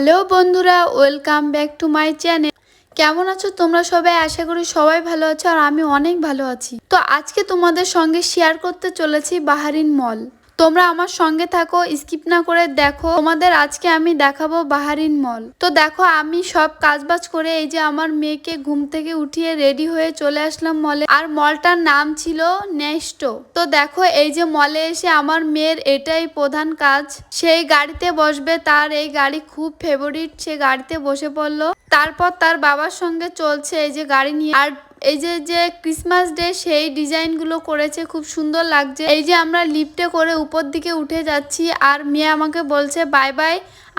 Hello বন্ধুরা, welcome back to my channel. কেমন আছো তোমরা সবাই? আশা করি সবাই ভালো আছো আর আমি অনেক ভালো আছি। তো আজকে তোমাদের সঙ্গে শেয়ার করতে চলেছি বাহারিন মল। তোমরা আমার সঙ্গে থাকো, স্কিপ না করে দেখো। তোমাদের আজকে আমি দেখাবো বাহারিন মল। তো দেখো, আমি সব কাজবাজ করে এই যে আমার মেয়েকে ঘুম থেকে উঠিয়ে রেডি হয়ে চলে আসলাম মলে। আর মলটার নাম ছিল নেস্টো তো দেখো, এই যে মলে এসে আমার মেয়ের এটাই প্রধান কাজ। সেই গাড়িতে বসবে, তার এই গাড়ি খুব ফেভারিট সে গাড়িতে বসে পড়ল। তারপর তার বাবার সঙ্গে চলছে এই যে গাড়ি নিয়ে। আর এই যে যে ক্রিসমাস ডে সেই ডিজাইনগুলো করেছে, খুব সুন্দর লাগছে। এই যে আমরা লিফটে করে উপর দিকে উঠে যাচ্ছি, আর মেয়ে আমাকে বলছে, বাই বাই,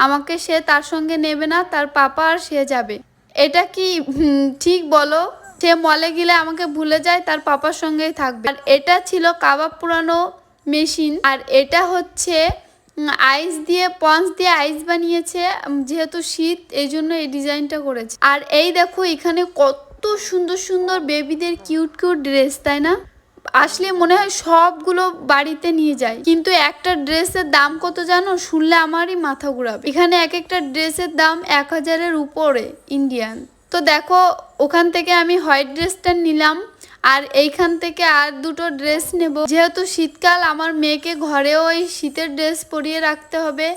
আমাকে সে তার সঙ্গে নেবে না, তার পাপা আর সে যাবে। এটা কি ঠিক বলো? সে মলে গেলে আমাকে ভুলে যায়, তার পাপার সঙ্গেই থাকবে। আর এটা ছিল কাবাব পুরানো মেশিন আর এটা হচ্ছে আইস দিয়ে পঞ্চ দিয়ে আইস বানিয়েছে যেহেতু শীত, এই জন্য এই ডিজাইনটা করেছে। আর এই দেখো, এখানে কত সুন্দর সুন্দর বেবিদের কিউট কিউট ড্রেস, তাই না? আসলে মনে হয় সবগুলো বাড়িতে নিয়ে যায়। কিন্তু একটা ড্রেসের দাম কত জানো? শুনলে আমারই মাথা ঘুরাবে। এখানে এক একটা ড্রেসের দাম এক হাজারের উপরে ইন্ডিয়ান তো দেখো, ওখান থেকে আমি হোয়াইট ড্রেসটা নিলাম, আর এইখান থেকে আর দুটো ড্রেস নেব। যেহেতু শীতকাল, আমার মেয়েকে ঘরেও ওই শীতের ড্রেস পরিয়ে রাখতে হবে।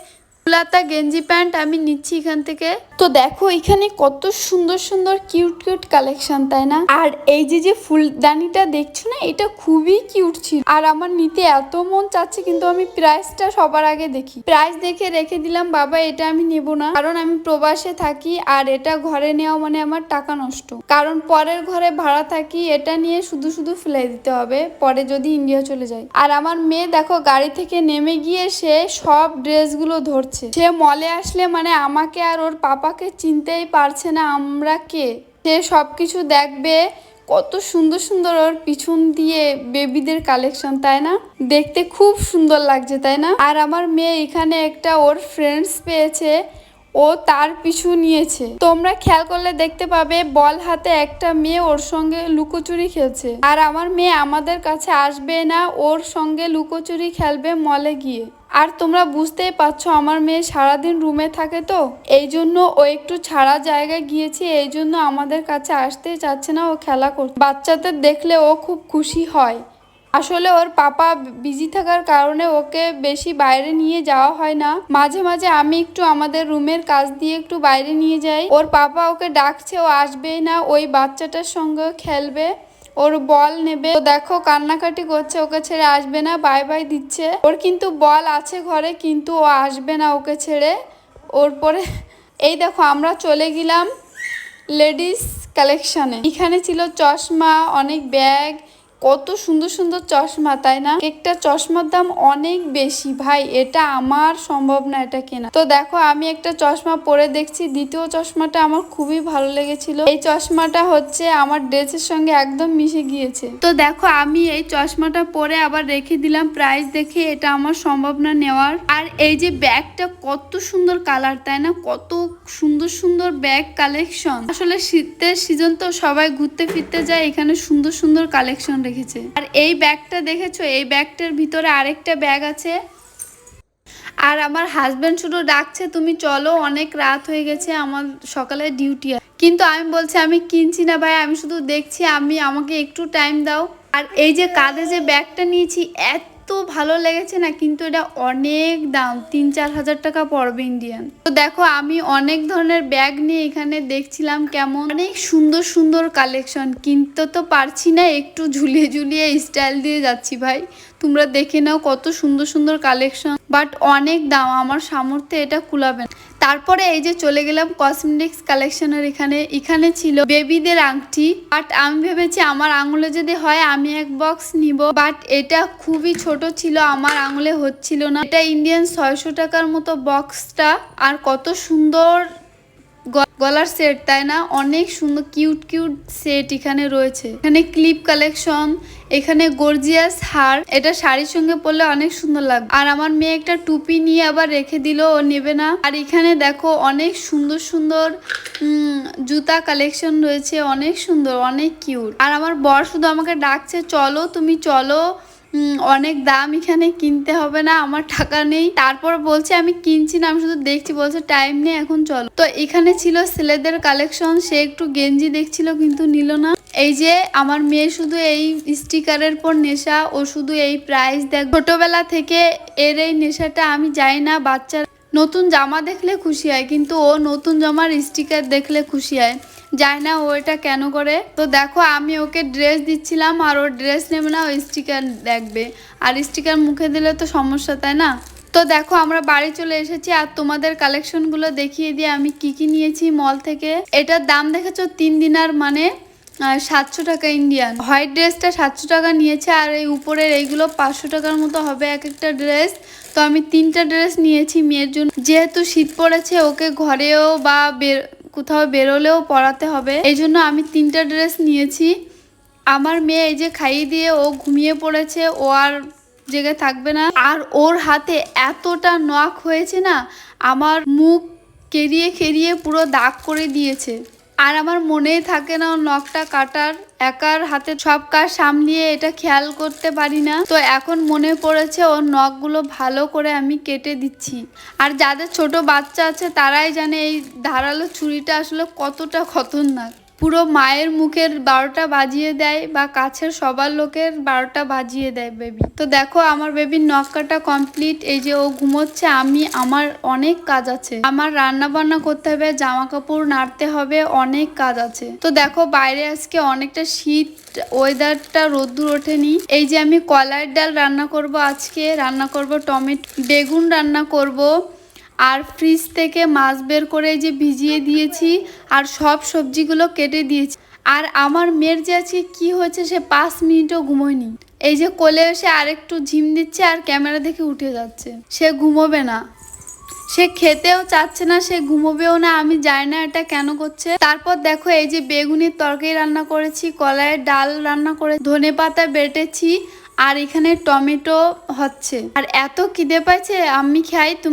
ফুলাতা গেঞ্জি প্যান্ট আমি নিচ্ছি এখান থেকে। তো দেখো, এখানে কত সুন্দর সুন্দর, কিউট কিউট কালেকশন, তাই না? আর এই যে যে ফুলদানিটা দেখছ না, এটা খুবই কিউট ছিল। আর আমার নিতে এত মন চাচ্ছে, কিন্তু আমি প্রাইসটা সবার আগে দেখি। প্রাইস দেখে রেখে দিলাম, বাবা, এটা আমি নেব না। কারণ আমি প্রবাসে থাকি, আর এটা ঘরে নেওয়া মানে আমার টাকা নষ্ট। কারণ পরের ঘরে ভাড়া থাকি, এটা নিয়ে শুধু শুধু ফেলে দিতে হবে, পরে যদি ইন্ডিয়া চলে যায় আর আমার মেয়ে, দেখো, গাড়ি থেকে নেমে গিয়ে সে সব ড্রেসগুলো ধরছে। সে মলে আসলে মানে আমাকে আর ওর পাপাকে চিনতেই পারছে না আমরা কে। সে সব কিছু দেখবে, কত সুন্দর সুন্দর ওর পিছন দিয়ে বেবিদের কালেকশন, তাই না? দেখতে খুব সুন্দর লাগছে, তাই না? আর আমার মেয়ে এখানে একটা ওর ফ্রেন্ডস পেয়েছে ও তার পিছু নিয়েছে। তোমরা খেয়াল করলে দেখতে পাবে, বল হাতে একটা মেয়ে ওর সঙ্গে লুকোচুরি খেলছে। আর আমার মেয়ে আমাদের কাছে আসবে না, ওর সঙ্গে লুকোচুরি খেলবে মলে গিয়ে। আর তোমরা বুঝতেই পারছ, আমার মেয়ে সারাদিন রুমে থাকে তো? এই জন্য ও একটু ছাড়া জায়গায় গিয়েছে, এই জন্য আমাদের কাছে আসতেই চাচ্ছে না, ও খেলা করছে। বাচ্চাদের দেখলে ও খুব খুশি হয়। আসলে ওর পাপা বিজি থাকার কারণে ওকে বেশি বাইরে নিয়ে যাওয়া হয় না। মাঝে মাঝে আমি একটু আমাদের রুমের কাজ দিয়ে একটু বাইরে নিয়ে যাই। ওর পাপা ওকে ডাকছে, ও আসবেই না। ওই বাচ্চাটার সঙ্গে খেলবে। ওর বল নেবে। তো দেখো, কান্নাকাটি করছে, ওকে ছেড়ে আসবে না বাই বাই দিচ্ছে। ওর কিন্তু বল আছে ঘরে, কিন্তু ও আসবে না ওকে ছেড়ে। ওর পরে এই দেখো, আমরা চলে গেলাম লেডিস কালেকশানে। এখানে ছিল চশমা, অনেক ব্যাগ কত সুন্দর সুন্দর চশমা, তাই না? একটা চশমার দাম অনেক বেশি। ভাই, এটা আমার সম্ভব না এটা কেনা। তো দেখো, আমি একটা চশমা পরে দেখছি। দ্বিতীয় চশমাটা আমার খুবই ভালো লেগেছিল। এই চশমাটা হচ্ছে আমার ড্রেসের সঙ্গে একদম মিশে গিয়েছে। তো দেখো, আমি এই চশমাটা পরে আবার রেখে দিলাম প্রাইস দেখে। এটা আমার সম্ভব না নেওয়ার। আর এই যে ব্যাগটা কত সুন্দর কালার, তাই না? কত সুন্দর সুন্দর ব্যাগ কালেকশন। আসলে শীতের সিজন তো সবাই ঘুরতে ফিরতে যায়, এখানে সুন্দর সুন্দর কালেকশন রেখেছে আর এই ব্যাগটা দেখেছ? এই ব্যাগটার ভিতরে আরেকটা ব্যাগ আছে। আর আমার হাজব্যান্ড শুধু ডাকছে, তুমি চলো, অনেক রাত হয়ে গেছে, আমার সকালে ডিউটি কিন্তু আমি বলছি, আমি কিনছি না ভাই, আমি শুধু দেখছি, আমি, আমাকে একটু টাইম দাও। আর এই যে কাঁধে যে ব্যাগটা নিয়েছি, এত ভালো লেগেছে না, কিন্তু এটা অনেক দাম, তিন চার হাজার টাকা পড়বে ইন্ডিয়ান তো দেখো, আমি অনেক ধরনের ব্যাগ নিয়ে এখানে দেখছিলাম কেমন। অনেক সুন্দর সুন্দর কালেকশন কিনতে তো পারছি না, একটু ঝুলিয়ে ঝুলিয়ে স্টাইল দিয়ে যাচ্ছি ভাই। তোমরা দেখে নাও কত সুন্দর সুন্দর কালেকশন বাট অনেক দাম, আমার সামর্থ্যে এটা কুলাবে না। তারপরে এই যে চলে গেলাম কসমেটিক্স কালেকশনের এখানে। এখানে ছিল বেবিদের আংটি, বাট আমি ভেবেছি আমার আঙুলে যদি হয় আমি এক বক্স নিব। বাট এটা খুবই ছোট ছিল, আমার আঙুলে হচ্ছিল না। এটা ইন্ডিয়ান ছয়শো টাকার মতো বক্সটা আর কত সুন্দর গলার সেট তাই না? অনেক সুন্দর কিউট কিউট সেট এখানে রয়েছে। এখানে ক্লিপ কালেকশন এখানে গর্জিয়াস হার এটা শাড়ির সঙ্গে পরলে অনেক সুন্দর লাগবে। আর আমার মেয়ে একটা টুপি নিয়ে আবার রেখে দিল, ও নেবে না। আর এখানে দেখো অনেক সুন্দর সুন্দর জুতা কালেকশন রয়েছে, অনেক সুন্দর, অনেক কিউট আর আমার বর শুধু আমাকে ডাকছে, চলো, তুমি চলো। অনেক দাম এখানে কিনতে হবে না, আমার টাকা নেই। তারপর বলছে, আমি কিনছি না, আমি শুধু দেখছি। বলছে টাইম নেই, এখন চলো। তো এখানে ছিল ছেলেদের কালেকশন সে একটু গেঞ্জি দেখছিল, কিন্তু নিল না। এই যে, আমার মেয়ে শুধু এই স্টিকারের পর নেশা, ও শুধু এই প্রাইস দেখ। ছোটবেলা থেকে এর এই নেশাটা আমি যাই না, বাচ্চার নতুন জামা দেখলে খুশি হয়, কিন্তু ও নতুন জামার স্টিকার দেখলে খুশি হয়। যায় না, ও এটা কেন করে? তো দেখো, আমি ওকে ড্রেস দিচ্ছিলাম আর ও ড্রেস নেবে না, ও স্টিকার দেখবে। আর স্টিকার মুখে দিলে তো সমস্যা, তাই না? তো দেখো, আমরা বাড়ি চলে এসেছি আর তোমাদের কালেকশনগুলো দেখিয়ে দিয়ে আমি কি কি নিয়েছি মল থেকে। এটার দাম দেখেছ? তিন দিনার মানে সাতশো টাকা ইন্ডিয়ান হোয়াইট ড্রেসটা সাতশো টাকা নিয়েছে আর এই উপরের এইগুলো পাঁচশো টাকার মতো হবে এক একটা ড্রেস তো আমি তিনটা ড্রেস নিয়েছি মেয়ের জন্য। যেহেতু শীত পড়েছে, ওকে ঘরেও বা কোথাও বেরোলেও পরাতে হবে। এই জন্য আমি তিনটা ড্রেস নিয়েছি। আমার মেয়ে এই যে খাইয়ে দিয়ে ও ঘুমিয়ে পড়েছে, ও আর জেগে থাকবে না। আর ওর হাতে এতটা নখ হয়েছে না, আমার মুখ কেরিয়ে কেরিয়ে পুরো দাগ করে দিয়েছে। আর আমার মনেই থাকে না নখটা কাটার। একার হাতে সব কাজ সামলিয়ে এটা খেয়াল করতে পারি না। তো এখন মনে পড়েছে ওর নখগুলো ভালো করে আমি কেটে দিচ্ছি। আর যাদের ছোট বাচ্চা আছে তারাই জানে এই ধারালো ছুরিটা আসলে কতটা খতরনাক। পুরো মায়ের মুখের বারোটা বাজিয়ে দেয় বা কাছের সবার লোকের বারোটা বাজিয়ে দেয় বেবি তো দেখো, আমার বেবির নখ কাটা কমপ্লিট এই যে ও ঘুমোচ্ছে, আমি, আমার অনেক কাজ আছে। আমার রান্না বান্না করতে হবে জামা কাপড় নাড়তে হবে, অনেক কাজ আছে। তো দেখো, বাইরে আজকে অনেকটা শীত ওয়েদারটা রোদ্দুর ওঠেনি। এই যে আমি কলাইয়ের ডাল রান্না করব আজকে, রান্না করব টমেটো, বেগুন রান্না করব। আর ফ্রিজ থেকে মাছ বের করে যে ভিজিয়ে দিয়েছি আর সব সবজিগুলো কেটে দিয়েছি। আর আমার মেয়ের যে আজকে কি হয়েছে সে পাঁচ মিনিটও ঘুমোয়নি। এই যে কোলে এসে আরেকটু ঝিম দিচ্ছে আর ক্যামেরা দেখে উঠে যাচ্ছে। সে ঘুমোবে না। সে খেতেও চাচ্ছে না, সে ঘুমোবেও না, আমি জানি না এটা কেন করছে। তারপর দেখো এই যে বেগুনির তরকারি রান্না করেছি, কলাইয়ের ডাল রান্না করে ধনে পাতা বেটেছি, আর এখানে টমেটো হচ্ছে। আর এত খিদে পাইছে, আমি খাই, তুমি